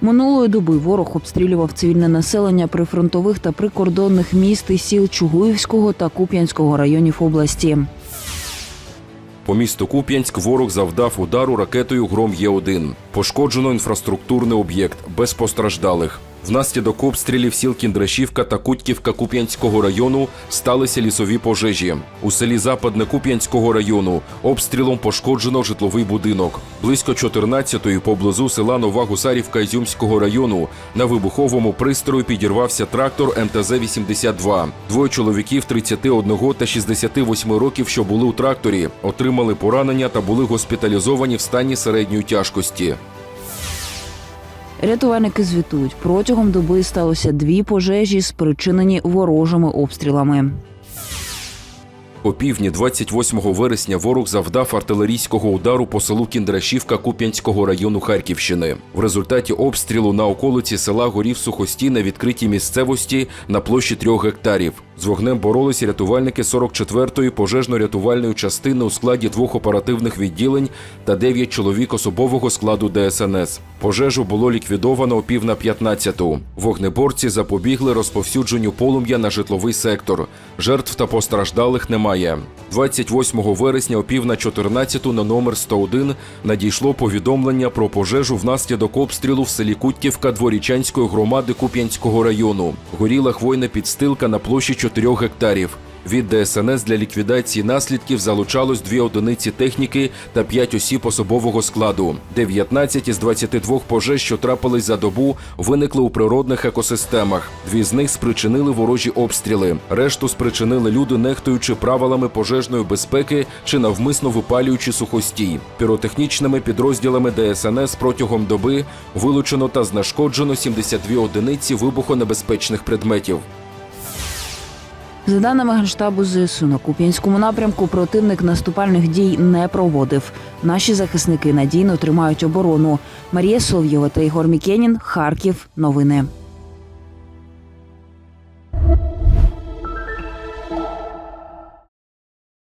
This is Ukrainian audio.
Минулої доби ворог обстрілював цивільне населення прифронтових та прикордонних міст і сіл Чугуївського та Куп'янського районів області. По місту Куп'янськ ворог завдав удару ракетою Гром Є1. Пошкоджено інфраструктурний об'єкт без постраждалих. Внаслідок обстрілів сіл Кіндрашівка та Кутьківка Куп'янського району сталися лісові пожежі. У селі Западне Куп'янського району обстрілом пошкоджено житловий будинок. Близько 14-ї поблизу села Нова Гусарівка Ізюмського району на вибуховому пристрої підірвався трактор МТЗ-82. Двоє чоловіків 31 та 68 років, що були у тракторі, отримали поранення та були госпіталізовані в стані середньої тяжкості. Рятувальники звітують, протягом доби сталося дві пожежі, спричинені ворожими обстрілами. О півдні 28 вересня ворог завдав артилерійського удару по селу Кіндрашівка Куп'янського району Харківщини. В результаті обстрілу на околиці села горів сухостій на відкритій місцевості на площі трьох гектарів. З вогнем боролися рятувальники 44-ї пожежно-рятувальної частини у складі двох оперативних відділень та 9 чоловік особового складу ДСНС. Пожежу було ліквідовано о пів на 15-ту. Вогнеборці запобігли розповсюдженню полум'я на житловий сектор. Жертв та постраждалих немає. 28 вересня о пів на 14-ту на номер 101 надійшло повідомлення про пожежу внаслідок обстрілу в селі Кутківка Дворічанської громади Куп'янського району. Горіла хвойна підстилка на площі 4 гектарів. Від ДСНС для ліквідації наслідків залучалось дві одиниці техніки та п'ять осіб особового складу. 19 із 22 пожеж, що трапились за добу, виникли у природних екосистемах. Дві з них спричинили ворожі обстріли. Решту спричинили люди, нехтуючи правилами пожежної безпеки чи навмисно випалюючи сухостій. Піротехнічними підрозділами ДСНС протягом доби вилучено та знешкоджено 72 одиниці вибухонебезпечних предметів. За даними Генштабу ЗСУ, на Куп'янському напрямку противник наступальних дій не проводив. Наші захисники надійно тримають оборону. Марія Сов'єва та Ігор Мікенін. Харків. Новини.